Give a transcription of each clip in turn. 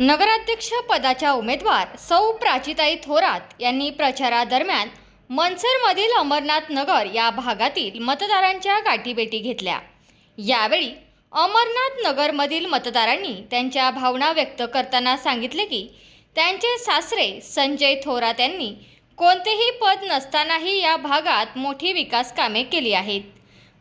नगराध्यक्ष पदाच्या उमेदवार सौ प्राचिताई थोरात यांनी प्रचारादरम्यान मनसरमधील अमरनाथ नगर या भागातील मतदारांच्या गाठीभेटी घेतल्या. यावेळी अमरनाथ नगरमधील मतदारांनी त्यांच्या भावना व्यक्त करताना सांगितले की त्यांचे सासरे संजय थोरात यांनी कोणतेही पद नसतानाही या भागात मोठी विकास कामे केली आहेत.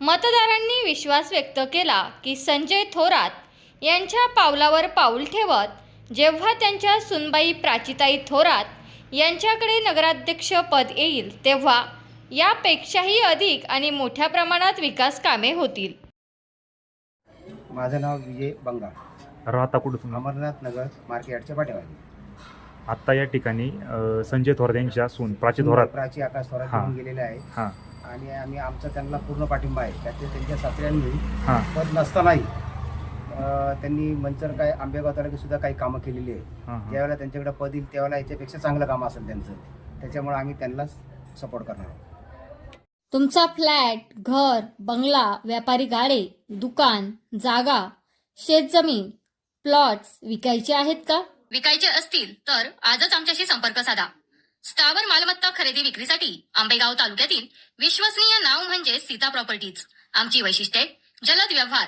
मतदारांनी विश्वास व्यक्त केला की संजय थोरात यांच्या पावलावर पाऊल ठेवत जेव्हा त्यांच्या सुनबाई प्राचिताई थोरात यांच्याकडे नगराध्यक्ष पद येईल तेव्हा यापेक्षाही अधिक आणि मोठ्या प्रमाणात विकास कामे होतील. माझं नाव विजय बंगाल राहता कुठं तुम्ही? अमरनाथ नगर मार्केटच्या पाठीमागे. आत्ता या ठिकाणी अ, संजय थोरात यांच्या सून प्राची थोरात. प्राची आकाश थोरात हा. येऊन गेलेले आहे. हां. आणि आम्ही आमचा त्यांना पूर्ण पाठिंबा आहे. त्याचे त्यांच्या सासऱ्यांनी हां. पद नसतानाही त्यांनी मंचर काय आंबेगाव तालुक्यात सुद्धा काही कामं केलेली आहे. ज्यावेळेला त्यांच्याकडे पद येईल त्यावेळेला याच्यापेक्षा चांगलं काम असेल त्यांचं. त्याच्यामुळे आम्ही त्यांनाच सपोर्ट करणार आहोत. तुमचा फ्लॅट घर बंगला व्यापारी गाडे दुकान जागा शेतजमीन प्लॉट्स विकायचे आहेत का? विकायचे असतील तर आजच आमच्याशी संपर्क साधा. स्थावर मालमत्ता खरेदी विक्रीसाठी आंबेगाव तालुक्यातील विश्वसनीय नाव म्हणजे सीता प्रॉपर्टीज. आमची वैशिष्ट्ये जलद व्यवहार